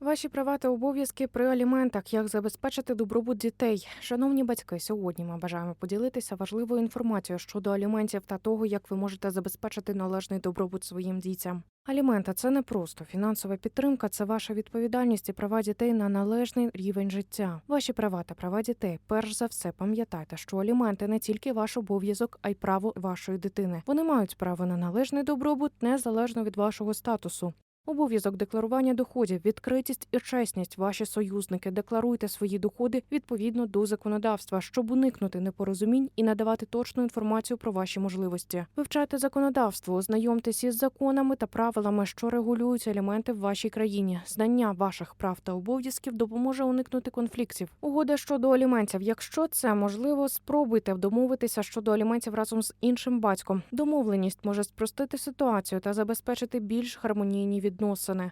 Ваші права та обов'язки при аліментах, як забезпечити добробут дітей. Шановні батьки, сьогодні ми бажаємо поділитися важливою інформацією щодо аліментів та того, як ви можете забезпечити належний добробут своїм дітям. Аліменти це не просто фінансова підтримка, це ваша відповідальність і права дітей на належний рівень життя. Ваші права та права дітей. Перш за все, пам'ятайте, що аліменти не тільки ваш обов'язок, а й право вашої дитини. Вони мають право на належний добробут незалежно від вашого статусу. Обов'язок декларування доходів, відкритість і чесність. Ваші союзники декларуйте свої доходи відповідно до законодавства, щоб уникнути непорозумінь і надавати точну інформацію про ваші можливості. Вивчайте законодавство, ознайомтесь із законами та правилами, що регулюють елементи в вашій країні. Знання ваших прав та обов'язків допоможе уникнути конфліктів. Угода щодо аліментів. Якщо це можливо, спробуйте домовитися щодо аліментів разом з іншим батьком. Домовленість може спростити ситуацію та забезпечити більш гармонійні відносини.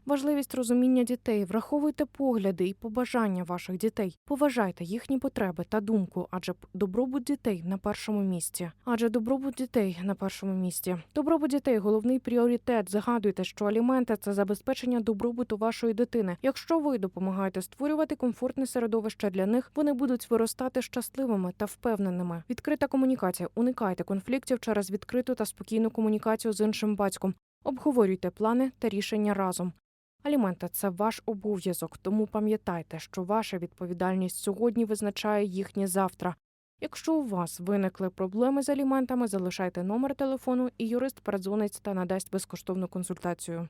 Важливість розуміння дітей. Враховуйте погляди і побажання ваших дітей. Поважайте їхні потреби та думку, адже добробут дітей на першому місці. Адже добробут дітей на першому місці. Добробут дітей головний пріоритет. Згадуйте, що аліменти це забезпечення добробуту вашої дитини. Якщо ви допомагаєте створювати комфортне середовище для них, вони будуть виростати щасливими та впевненими. Відкрита комунікація. Уникайте конфліктів через відкриту та спокійну комунікацію з іншим батьком. Обговорюйте плани та рішення разом. Аліменти це ваш обов'язок, тому пам'ятайте, що ваша відповідальність сьогодні визначає їхнє завтра. Якщо у вас виникли проблеми з аліментами, залишайте номер телефону, і юрист передзвонить та надасть безкоштовну консультацію.